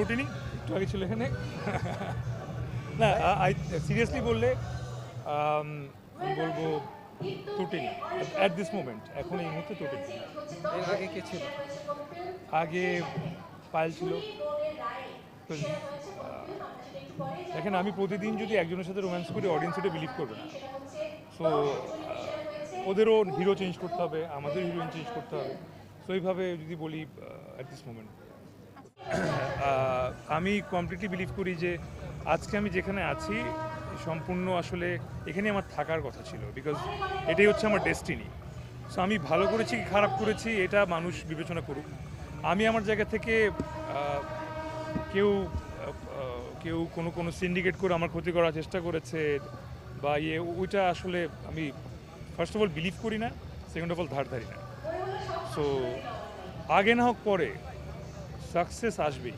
টুটিনি একটু আগে ছিল এখানে। না আই সিরিয়াসলি বললে বলব টুটিনি অ্যাট দিস মোমেন্ট এখন এই মুহূর্তে টুটিনি এর আগে কে ছিল? আগে পায়েল ছিল। দেখেন আমি প্রতিদিন যদি একজনের সাথে রোম্যান্স করি অডিয়েন্স এটা বিলিভ করবে না। সো ওদেরও হিরো চেঞ্জ করতে হবে আমাদের হিরোইন চেঞ্জ করতে হবে। সো এইভাবে যদি বলি অ্যাট দিস মোমেন্ট আমি কমপ্লিটলি বিলিভ করি যে আজকে আমি যেখানে আছি, সম্পূর্ণ আসলে এখানে আমার থাকার কথা ছিল বিকজ এটাই হচ্ছে আমার ডেস্টিনি সো আমি ভালো করেছি কি খারাপ করেছি এটা মানুষ বিবেচনা করুক। আমি আমার জায়গা থেকে কেউ কেউ কোনো কোনো সিন্ডিকেট করে আমার ক্ষতি করার চেষ্টা করেছে বা ইয়ে ওইটা আসলে আমি ফার্স্ট অফ অল বিলিভ করি না সেকেন্ড অফ অল ধার ধারি না। সো আগে না হোক পরে সাকসেস আসবেই।